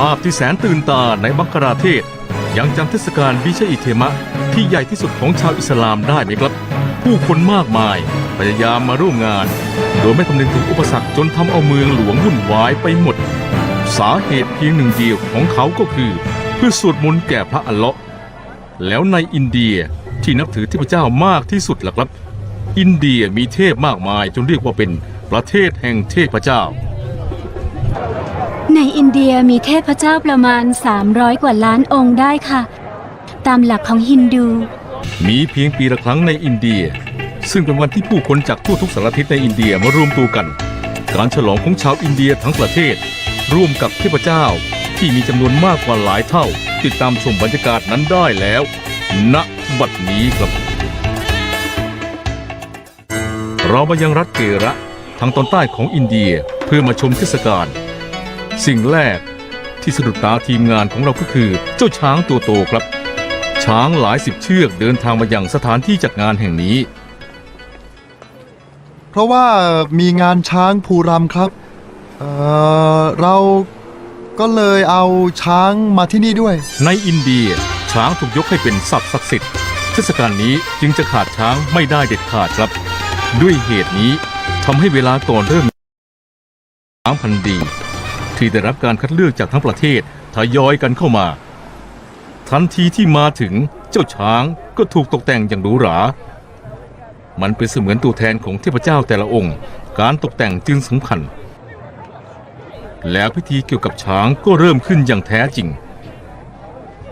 ภาพที่แสนตื่นตาในบังคลาเทศ ยังจำเทศกาลบิชอิเทมะ ที่ใหญ่ที่สุดของชาวอิสลามได้ไหมครับ ผู้คนมากมายพยายามมาร่วมงาน โดยไม่คำนึงถึงอุปสรรคจนทำเอาเมืองหลวงวุ่นวายไปหมด สาเหตุเพียงหนึ่งเดียวของเขาก็คือ เพื่อสวดมนต์แก่พระอัลเลาะห์แล้วในอินเดียที่นับถือเทพเจ้ามากที่สุดล่ะครับ อินเดียมีเทพมากมายจนเรียกว่าเป็นประเทศแห่งเทพเจ้า ในอินเดียมีเทพเจ้าประมาณ 300 กว่าล้านองค์ได้ค่ะ ตามหลักของฮินดู มีเพียงปีละครั้งในอินเดีย ซึ่งเป็นวันที่ผู้คนจากทั่วทุกสารทิศในอินเดียมารวมตัวกัน การฉลองของชาวอินเดียทั้งประเทศ ร่วมกับเทพเจ้าที่มีจำนวนมากกว่าหลายเท่า ติดตามชมบรรยากาศนั้นได้แล้ว ณบัดนี้ครับเรามายังรัฐเกระทางตอนใต้ของอินเดียเพื่อมาชมเทศกาล สิ่งแรกที่สะดุดตาทีมงานของเราก็คือ เจ้าช้างตัวโตครับ ช้างหลายสิบเชือกเดินทางมายังสถานที่จัดงานแห่งนี้ เพราะว่ามีงานช้างภูรำครับเอ่อเราก็เลยเอาช้างมาที่นี่ด้วย ในอินเดียช้างถูกยกให้เป็นสัตว์ศักดิ์สิทธิ์เทศกาลนี้จึงจะขาดช้างไม่ได้เด็ดขาดครับ ด้วยเหตุนี้ทำให้เวลาก่อนเริ่มช้างพันธุ์ดี ที่ได้รับการคัดเลือกจากทั้งประเทศทยอยกันเข้ามา ทันทีที่มาถึงเจ้าช้างก็ถูกตกแต่งอย่างหรูหรา มันเป็นเสมือนตัวแทนของเทพเจ้าแต่ละองค์ การตกแต่งจึงสำคัญ แล้วพิธีเกี่ยวกับช้างก็เริ่มขึ้นอย่างแท้จริง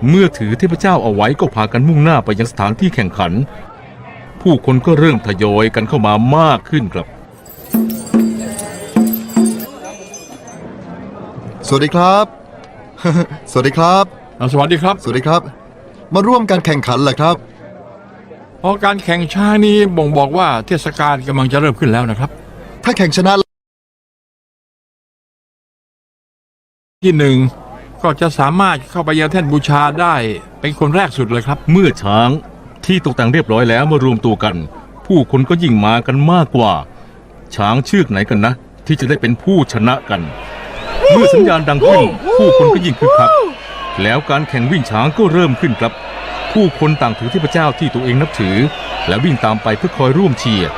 เมื่อถือเทพเจ้าเอาไว้ก็พากันมุ่งหน้าไปยังสถานที่แข่งขัน ผู้คนก็เริ่มทยอยกันเข้ามามากขึ้นครับ สวัสดีครับ สวัสดีครับ อ่าสวัสดีครับสวัสดีครับ มาร่วมการแข่งขันเหรอครับพอการแข่งช้างนี้บ่งบอกว่าเทศกาลกำลังจะเริ่มขึ้นแล้วนะครับ ถ้าแข่งชนะที่หนึ่งก็จะสามารถเข้าไปยังแท่นบูชาได้เป็นคนแรกสุดเลยครับ เมื่อช้างที่ตกแต่งเรียบร้อยแล้วมารวมตัวกัน ผู้คนก็ยิ่งมากันมากกว่า ช้างเชือกไหนกันนะ ที่จะได้เป็นผู้ชนะกัน เมื่อสัญญาณดังขึ้นผู้คนก็ยิ่งคึกคักแล้วการแข่งวิ่งช้างก็เริ่มขึ้นครับ ผู้คนต่างถือเทพเจ้าที่ตัวเองนับถือ และวิ่งตามไปเพื่อคอยร่วมเชียร์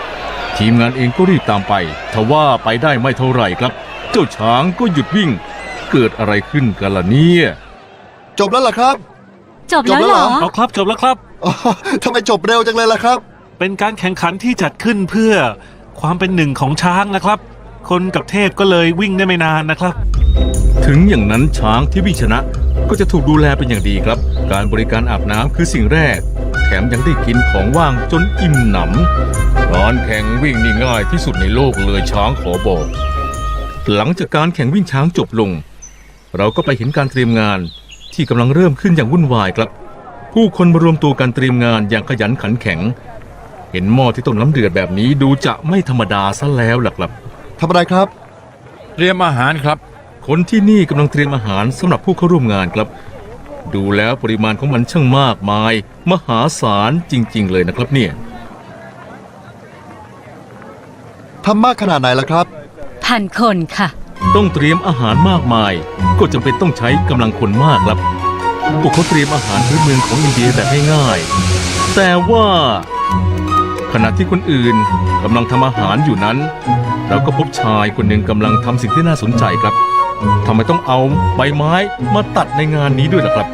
ทีมงานเองก็รีบตามไปทว่าไปได้ไม่เท่าไหร่ครับ เจ้าช้างก็หยุดวิ่ง เกิดอะไรขึ้นกันล่ะเนี่ยจบแล้วเหรอครับ จบแล้วเหรอเอาครับจบแล้วครับอ๋อทำไมจบเร็วจังเลยล่ะครับ เป็นการแข่งขันที่จัดขึ้นเพื่อความเป็นหนึ่งของช้างนะครับ คนกับเทพก็เลยวิ่งได้ไม่นานนะครับ ถึงอย่างนั้นช้างที่วิ่งชนะก็จะถูกดูแลเป็นอย่างดีครับ การบริการอาบน้ำคือสิ่งแรก แถมยังได้กินของว่างจนอิ่มหนำการแข่งวิ่งนี่ง่ายที่สุดในโลกเลยช้างขอบอก หลังจากการแข่งวิ่งช้างจบลง เราก็ไปเห็นการเตรียมงานที่กำลังเริ่มขึ้นอย่างวุ่นวายครับ ผู้คนมารวมตัวกันเตรียมงานอย่างขยันขันแข็ง เห็นหม้อที่ต้มน้ำเดือดแบบนี้ดูจะไม่ธรรมดาซะแล้วล่ะครับทำอะไรครับ เตรียมอาหารครับ คนที่นี่กำลังเตรียมอาหารสำหรับผู้เข้าร่วมงานครับ ดูแล้วปริมาณของมันช่างมากมาย มหาศาลจริง ๆ เลยนะครับเนี่ยทำมากขนาดไหนล่ะครับ พันคนค่ะ ต้องเตรียมอาหารมากมาย ก็จำเป็นต้องใช้กำลังคนมากครับพวกเขาเตรียมอาหารพื้นเมืองของอินเดียแบบง่ายๆแต่ว่า ขณะที่คนอื่นกำลังทำอาหารอยู่นั้น เราก็พบชายคนหนึ่งกำลังทำสิ่งที่น่าสนใจครับ ทำไมต้องเอาใบไม้มาตัดในงานนี้ด้วยล่ะครับ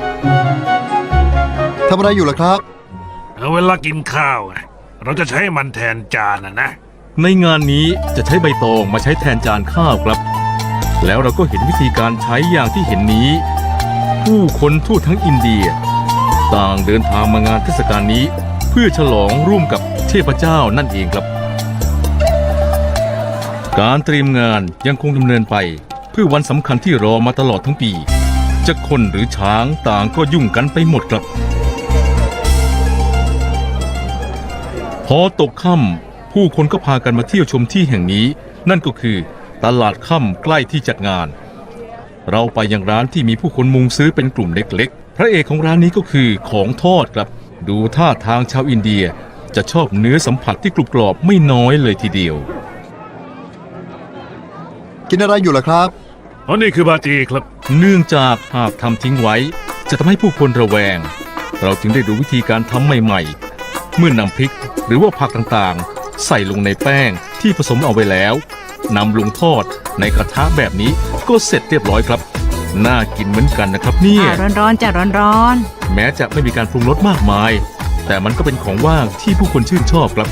ทำอะไรอยู่ล่ะครับ เอาเวลากินข้าวอะเราจะใช้มันแทนจานนะนะ ในงานนี้จะใช้ใบตองมาใช้แทนจานข้าวครับ แล้วเราก็เห็นวิธีการใช้อย่างที่เห็นนี้ ผู้คนทั่วทั้งอินเดีย ต่างเดินทางมางานเทศกาลนี้ เพื่อฉลองร่วมกับเทพเจ้านั่นเองครับ การเตรียมงานยังคงดำเนินไปเพื่อวันสำคัญที่รอมาตลอดทั้งปี จะคนหรือช้างต่างก็ยุ่งกันไปหมดครับ พอตกค่ำผู้คนก็พากันมาเที่ยวชมที่แห่งนี้ นั่นก็คือตลาดค่ำใกล้ที่จัดงาน เราไปยังร้านที่มีผู้คนมุงซื้อเป็นกลุ่มเล็กๆ พระเอกของร้านนี้ก็คือของทอดครับ ดูท่าทางชาวอินเดียจะชอบเนื้อสัมผัสที่กรุบกรอบไม่น้อยเลยทีเดียว กินอะไรอยู่ล่ะครับ อ๋อนี่คือบาจีครับ เนื่องจากหากทำทิ้งไว้ จะทำให้ผู้คนระแวง เราจึงได้ดูวิธีการทำใหม่ๆ เมื่อนำพริกหรือว่าผักต่างๆ ใส่ลงในแป้งที่ผสมเอาไว้แล้วนำลงทอดในกระทะแบบนี้ก็เสร็จเรียบร้อยครับ น่ากินเหมือนกันนะครับเนี่ยอ่าร้อนๆจ้ะร้อนแม้จะไม่มีการปรุงรสมากมาย แต่มันก็เป็นของว่างที่ผู้คนชื่นชอบครับ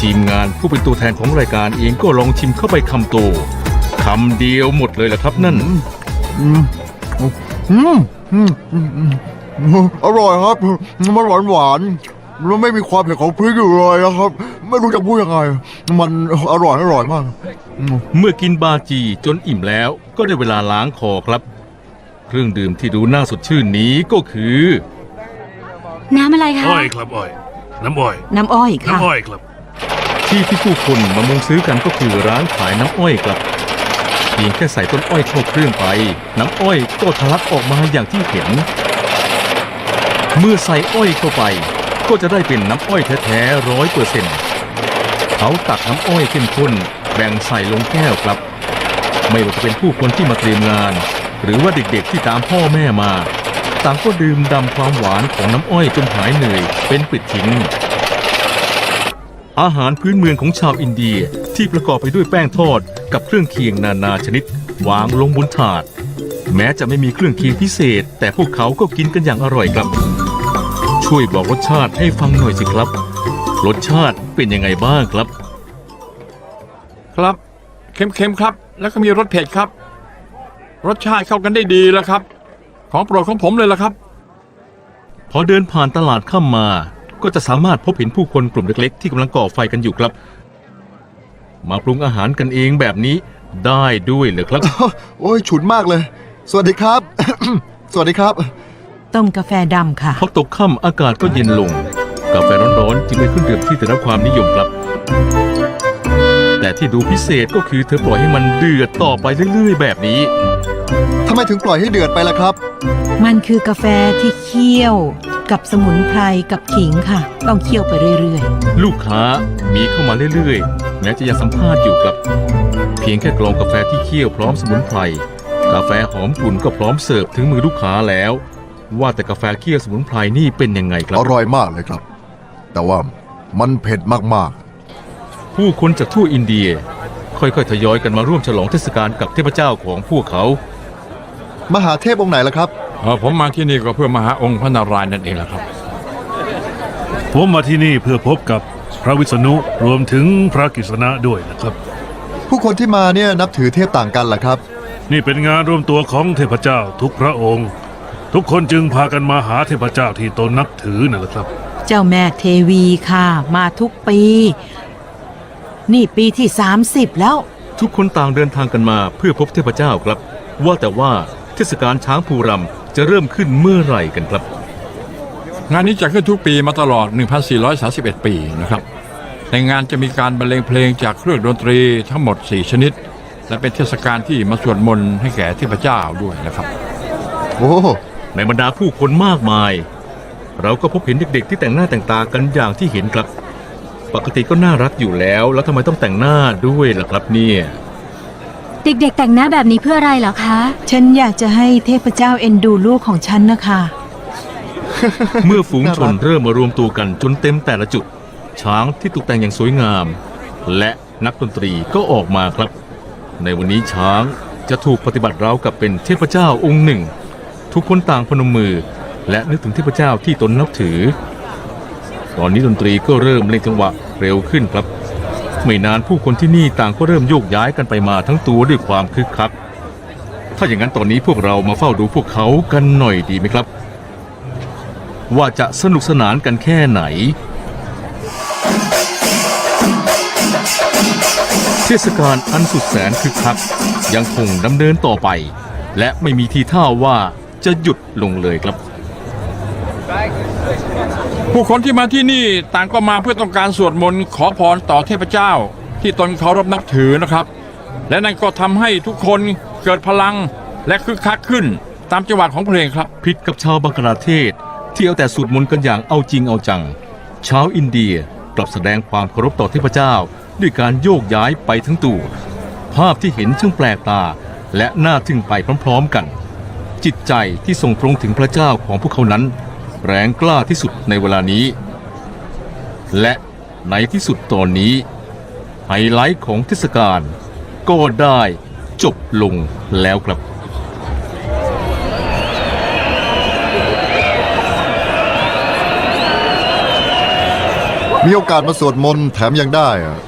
ทีมงานผู้เป็นตัวแทนของรายการเองก็ลองชิมเข้าไปคำโต คำเดียวหมดเลยแหละครับนั่นอืมอืมอืมอืมอืมอืมอร่อยครับ มันหวานหวานๆแล้วไม่มีความเผ็ดของพริกอยู่เลยนะครับ ไม่รู้จะพูดยังไง มันอร่อยอร่อยมากอืมเมื่อกินบาจีจนอิ่มแล้วก็ได้เวลาล้างคอครับ เครื่องดื่มที่ดูน่าสดชื่นนี้ก็คือ น้ำอะไรคะ อ้อยครับอ้อย น้ำอ้อยๆน้ำอ้อยค่ะ น้ำอ้อยครับ ที่ที่ผู้คนมามุงซื้อกันก็คือร้านขายน้ำอ้อยครับ เพียงแค่ใส่ต้นอ้อยเข้าเครื่องไป น้ำอ้อยก็ทะลักออกมาอย่างที่เห็น เมื่อใส่อ้อยเข้าไป ก็จะได้เป็นน้ำอ้อยแท้ๆร้อยเปอร์เซ็นต์เขาตักน้ำอ้อยเข้มข้นแบ่งใส่ลงแก้วครับ ไม่ว่าจะเป็นผู้คนที่มาเตรียมงาน หรือว่าเด็กๆที่ตามพ่อแม่มา ต่างก็ดื่มดำความหวานของน้ำอ้อยจนหายเหนื่อยเป็นปิดทิ้ง อาหารพื้นเมืองของชาวอินเดียที่ประกอบไปด้วยแป้งทอดกับเครื่องเคียงนานาชนิด วางลงบนถาด แม้จะไม่มีเครื่องเคียงพิเศษ แต่พวกเขาก็กินกันอย่างอร่อยครับ ช่วยบอกรสชาติให้ฟังหน่อยสิครับ รสชาติเป็นยังไงบ้างครับ ครับเค็มๆครับ แล้วก็มีรสเผ็ดครับ รสชาติเข้ากันได้ดีแล้วครับ ของโปรดของผมเลยละครับ พอเดินผ่านตลาดข้ามมา ก็จะสามารถพบเห็นผู้คนกลุ่มเล็กๆ ที่กำลังก่อไฟกันอยู่ครับ มาปรุงอาหารกันเองแบบนี้ได้ด้วยเหรอครับ โอ้ยฉุนมากเลย สวัสดีครับ สวัสดีครับ ต้มกาแฟดำค่ะ พอตกค่ำอากาศก็เย็นลง กาแฟร้อนๆจึงเป็นเครื่องดื่มที่ได้รับความนิยมครับ แต่ที่ดูพิเศษก็คือเธอปล่อยให้มันเดือดต่อไปเรื่อย ๆ แบบนี้ทำไมถึงปล่อยให้เดือดไปล่ะครับ มันคือกาแฟที่เคี่ยว กับสมุนไพรกับขิงค่ะ ต้องเคี่ยวไปเรื่อยลูกค้ามีเข้ามาเรื่อยๆ แม้จะยังสัมภาษณ์อยู่ครับ เพียงแค่กรองกาแฟที่เคี่ยวพร้อมสมุนไพรกาแฟหอมกลุ่นก็พร้อมเสิร์ฟถึงมือลูกค้าแล้ว ว่าแต่กาแฟเคี่ยวสมุนไพรนี่เป็นยังไงครับ อร่อยมากเลยครับ แต่ว่ามันเผ็ดมากผู้คนจากทั่วอินเดีย ค่อยๆทยอยกันมาร่วมฉลองเทศกาลกับเทพเจ้าของพวกเขามหาเทพองค์ไหนล่ะครับ เออผมมาที่นี่ก็เพื่อมาหาองค์พระนารายณ์นั่นเองแหละครับ ผมมาที่นี่เพื่อพบกับพระวิษณุรวมถึงพระกฤษณะด้วยนะครับ ผู้คนที่มาเนี่ยนับถือเทพต่างกันล่ะครับ นี่เป็นงานรวมตัวของเทพเจ้าทุกพระองค์ ทุกคนจึงพากันมาหาเทพเจ้าที่ตนนับถือนั่นแหละครับๆเจ้าแม่เทวีค่ะ มาทุกปี นี่ปีที่ 30 แล้ว ทุกคนต่างเดินทางกันมาเพื่อพบเทพเจ้าครับ ว่าแต่ว่าเทศกาลช้างภูรำ จะเริ่มขึ้นเมื่อไหร่กันครับ งานนี้จัดขึ้นทุกปีมาตลอด 1431 ปีนะครับ ในงานจะมีการบรรเลงเพลงจากเครื่องดนตรีทั้งหมด 4 ชนิด และเป็นเทศกาลที่มาสวดมนต์ให้แก่เทพเจ้าด้วยนะครับ โอ้ ในบรรดาผู้คนมากมาย เราก็พบเห็นเด็กๆ ที่แต่งหน้าแต่งตากันอย่างที่เห็นครับ ปกติก็น่ารักอยู่แล้ว แล้วทำไมต้องแต่งหน้าด้วยล่ะครับเนี่ย เด็กๆ แต่งหน้าแบบนี้เพื่ออะไรเหรอคะ ฉันอยากจะให้เทพเจ้าเอ็นดูลูกของฉันนะคะ เมื่อฝูงชนเริ่มมารวมตัวกันจนเต็มแต่ละจุด ช้างที่ตกแต่งอย่างสวยงาม และนักดนตรีก็ออกมาครับ ในวันนี้ช้างจะถูกปฏิบัติราวกับเป็นเทพเจ้าองค์หนึ่ง ทุกคนต่างพนมมือ และนึกถึงเทพเจ้าที่ตนนับถือ ตอนนี้ดนตรีก็เริ่มเล่นจังหวะเร็วขึ้นครับ ไม่นานผู้คนที่นี่ต่างก็เริ่มโยกย้ายกันไปมาทั้งตัวด้วยความคึกคัก ถ้าอย่างนั้นตอนนี้พวกเรามาเฝ้าดูพวกเขากันหน่อยดีไหมครับ ว่าจะสนุกสนานกันแค่ไหน เทศกาลอันสุดแสนคึกคัก ยังคงดำเนินต่อไป และไม่มีทีท่าว่าจะหยุดลงเลยครับ ผู้คนที่มาที่นี่ต่างก็มาเพื่อต้องการสวดมนต์ขอพรต่อเทพเจ้า ที่ตนเคารพนับถือนะครับ และนั่นก็ทำให้ทุกคนเกิดพลังและคึกคักขึ้นตามจังหวะของเพลงครับ ผิดกับชาวบังกลาเทศ ที่เอาแต่สวดมนต์กันอย่างเอาจริงเอาจัง ชาวอินเดียกลับแสดงความเคารพต่อเทพเจ้า ด้วยการโยกย้ายไปทั้งตัวภาพที่เห็นช่างแปลกตา และน่าทึ่งไปพร้อมๆกัน จิตใจที่ส่งตรงถึงพระเจ้าของพวกเขานั้น แรงกล้าที่สุดในเวลานี้ และในที่สุดตอนนี้ไฮไลท์ของเทศกาลก็ได้จบลงแล้วครับมีโอกาสมาสวดมนต์แถมยังได้อะ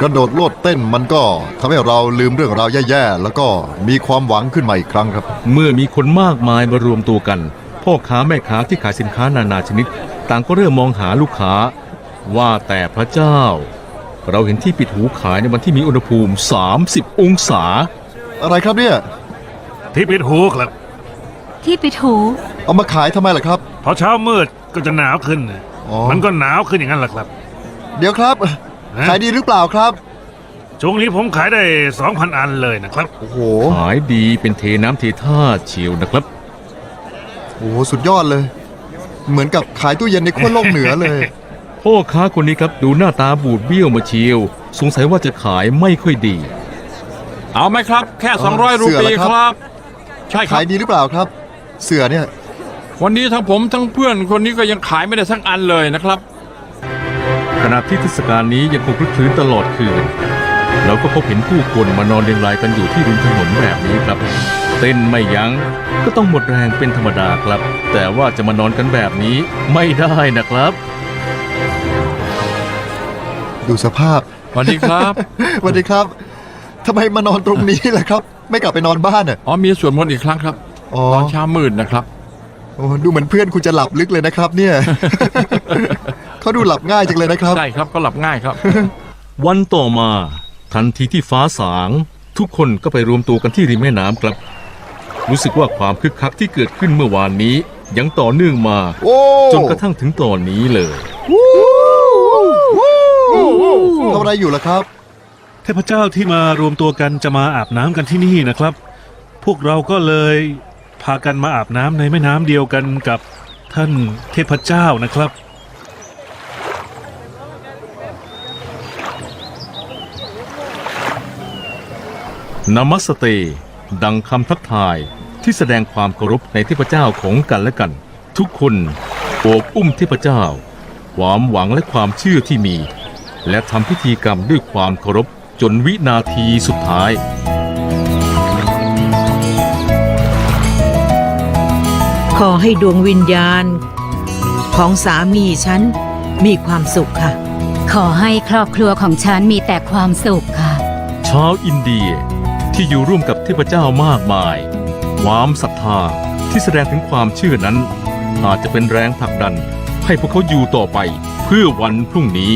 กระโดดโลดเต้นมันก็ทำให้เราลืมเรื่องราวแย่ๆ แล้วก็มีความหวังขึ้นมาอีกครั้งครับ เมื่อมีคนมากมายมารวมตัวกัน พ่อค้าแม่ค้าที่ขายสินค้านานาชนิด ต่างก็เริ่มมองหาลูกค้า ว่าแต่พระเจ้า เราเห็นที่ปิดหูขายในวันที่มีอุณหภูมิ 30 องศา อะไรครับเนี่ย ที่ปิดหูครับ ที่ปิดหู เอามาขายทำไมล่ะครับ พอเช้ามืดก็จะหนาวขึ้น อ๋อ มันก็หนาวขึ้นอย่างนั้นแหละครับ เดี๋ยวครับ ฮะ ขายดีหรือเปล่าครับ ช่วงนี้ผมขายได้ 2,000 อันเลยนะครับ โอ้โห ขายดีเป็นเทน้ำเทท่าเชียวนะครับ โอ้โหสุดยอดเลย เหมือนกับขายตู้เย็นในขั้วโลกเหนือเลย พ่อค้าคนนี้ครับดูหน้าตาบูดเบี้ยวมาเชียว สงสัยว่าจะขายไม่ค่อยดี เอาไหมครับ แค่ เออ200 รูเสือปีเหรอครับครับใช่ครัขาบ ยดีหรือเปล่าครับ เสือเนี่ย วันนี้ทั้งผมทั้งเพื่อนคนนี้ก็ยังขายไม่ได้สักอันเลยนะครับ ขณะที่เทศกาลนี้ยังคงคลึกคลื้นตลอดคืนเราก็พบเห็นผู้คนมานอนเรียงรายกันอยู่ที่ริมถนนแบบนี้ครับ เต้นไม่ยัง้งก็ต้องหมดแรงเป็นธรรมดาครับ แต่ว่าจะมานอนกันแบบนี้ไม่ได้นะครับ ดูสภาพ สวัสดีครับ สวัสดีครับทำไมมานอนตรงนี้ล่ะครับ ไม่กลับไปนอนบ้านอะ อ๋อมีสวดมนต์อีกครั้งครับอ๋อ ตอนเช้ามืดนะครับโอ้ดูเหมือนเพื่อนคุณจะหลับลึกเลยนะครับ เนี่ย เขาดูหลับง่ายจังเลยนะครับ ใช่ครับก็หลับง่ายครับ วันต่อมา ทันทีที่ฟ้าสาง ทุกคนก็ไปรวมตัวกันที่ริมแม่น้ำครับ รู้สึกว่าความคึกคักที่เกิดขึ้นเมื่อวานนี้ ยังต่อเนื่องมาโอ้จนกระทั่งถึงตอนนี้เลยทำอะไรอยู่ล่ะครับ เทพเจ้าที่มารวมตัวกันจะมาอาบน้ำกันที่นี่นะครับ พวกเราก็เลยพากันมาอาบน้ำในแม่น้ำเดียวกันกับท่านเทพเจ้านะครับนามัสเต ดังคำทักทายที่แสดงความเคารพในเทพเจ้าของกันและกัน ทุกคนโอบอุ้มเทพเจ้า ความหวังและความเชื่อที่มี และทำพิธีกรรมด้วยความเคารพจนวินาทีสุดท้ายขอให้ดวงวิญญาณ ของสามีฉันมีความสุขค่ะ ขอให้ครอบครัวของฉันมีแต่ความสุขค่ะ ชาวอินเดีย ที่อยู่ร่วมกับเทพเจ้ามากมาย ความศรัทธาที่แสดงถึงความเชื่อนั้น อาจจะเป็นแรงผลักดันให้พวกเขาอยู่ต่อไปเพื่อวันพรุ่งนี้